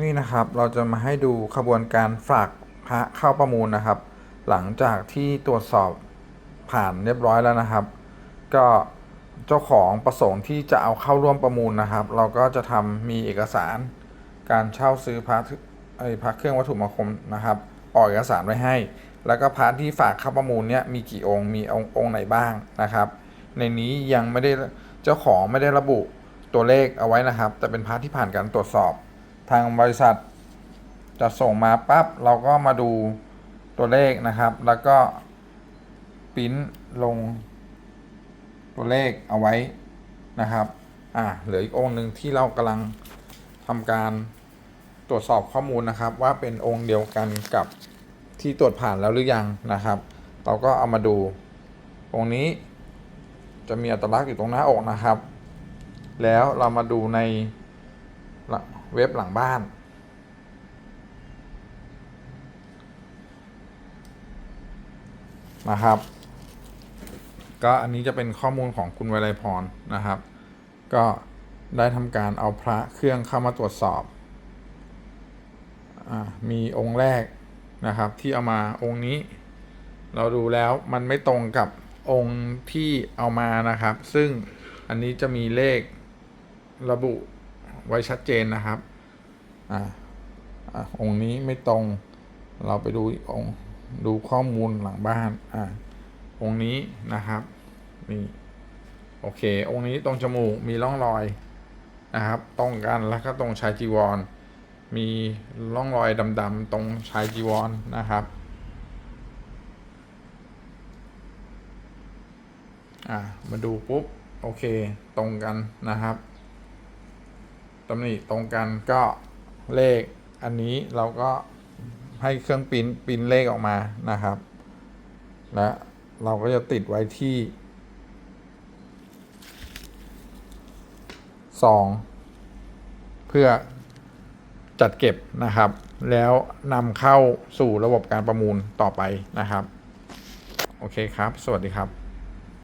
นี่นะครับเราจะมาให้ดูขบวนการฝากพระเข้าประมูลนะครับ หลังจากที่ตรวจสอบผ่านเรียบร้อยแล้วนะครับ ก็เจ้าของประสงค์ที่จะเอาเข้าร่วมประมูลนะครับ เราก็จะทำมีเอกสาร การเช่าซื้อพระไอพระเครื่องวัตถุมงคลนะครับ ออกเอกสารไว้ให้ แล้วก็พระที่ฝากเข้าประมูลเนี่ยมีกี่องค์มีองค์องค์ไหนบ้างนะครับ ในนี้ยังไม่ได้เจ้าของไม่ได้ระบุตัวเลขเอาไว้นะครับ แต่เป็นพระที่ผ่านการตรวจสอบ ทางบริษัทจะส่งมาปั๊บเราก็มาดูตัวเลขนะครับ แล้วก็ปิ้นลงตัวเลขเอาไว้นะครับอ่าเหลืออีกองค์หนึ่งที่เรากำลังทำการตรวจสอบข้อมูลนะครับ ว่าเป็นองค์เดียวกันกับที่ตรวจผ่านแล้วหรือยังนะครับ เราก็เอามาดู องค์นี้จะมีอัตลักษณ์อยู่ตรงหน้าอกนะครับ แล้วเรามาดูใน เว็บหลังบ้าน นะครับ ก็อันนี้จะเป็นข้อมูลของคุณวลัยพรนะครับ ก็ได้ทำการเอาพระเครื่องเข้ามาตรวจสอบอมีองค์แรกนะครับ ที่เอามาองค์นี้ เราดูแล้วมันไม่ตรงกับองค์ที่เอามานะครับ ซึ่งอันนี้จะมีเลขระบุ ไว้ชัดเจนนะครับอ่าอ่าองค์นี้ไม่ตรง เราไปดูอีกองค์ดูข้อมูลหลังบ้านอ่าองค์นี้นะครับนี่โอเค องค์นี้ตรงจมูกมีร่องรอยนะครับ ตรงกันแล้วก็ตรงชายจีวร มีร่องรอยดำๆตรงชายจีวรนะครับอ่ามาดูปุ๊บ โอเค ตรงกันนะครับ ตำหนิตรงกันก็เลขอันนี้เราก็ให้เครื่องปิ้นปิ้นเลขออกมานะครับ และเราก็จะติดไว้ที่สองเพื่อจัดเก็บนะครับ แล้วนำเข้าสู่ระบบการประมูลต่อไปนะครับ โอเคครับ สวัสดีครับ